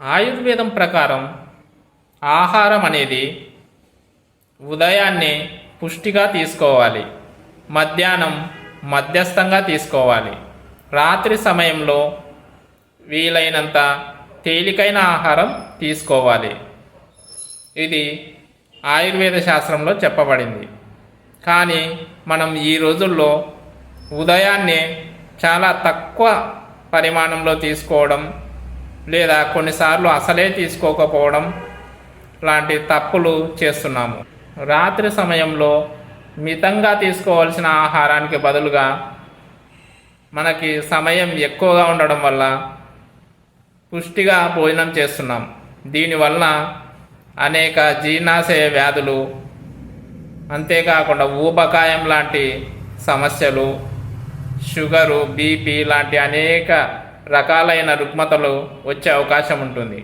ఆయుర్వేదం ప్రకారం ఆహారం అనేది ఉదయాన్నే పుష్టిగా తీసుకోవాలి మధ్యాహ్నం మధ్యస్థంగా తీసుకోవాలి. రాత్రి సమయంలో వీలైనంత తేలికైన ఆహారం తీసుకోవాలి. ఇది ఆయుర్వేద శాస్త్రంలో చెప్పబడింది. కానీ మనం ఈ రోజుల్లో ఉదయాన్నే చాలా తక్కువ పరిమాణంలో తీసుకోవడం లేదా కొన్నిసార్లు అసలే తీసుకోకపోవడం లాంటి తప్పులు చేస్తున్నాము. రాత్రి సమయంలో మితంగా తీసుకోవాల్సిన ఆహారానికి బదులుగా మనకి సమయం ఎక్కువగా ఉండడం వల్ల పుష్టిగా భోజనం చేస్తున్నాం. దీనివల్ల అనేక జీర్ణాశయ వ్యాధులు అంతేకాకుండా ఊబకాయం లాంటి సమస్యలు షుగరు బీపీ లాంటి అనేక రకాలైన రుగ్మతలు వచ్చే అవకాశం ఉంటుంది.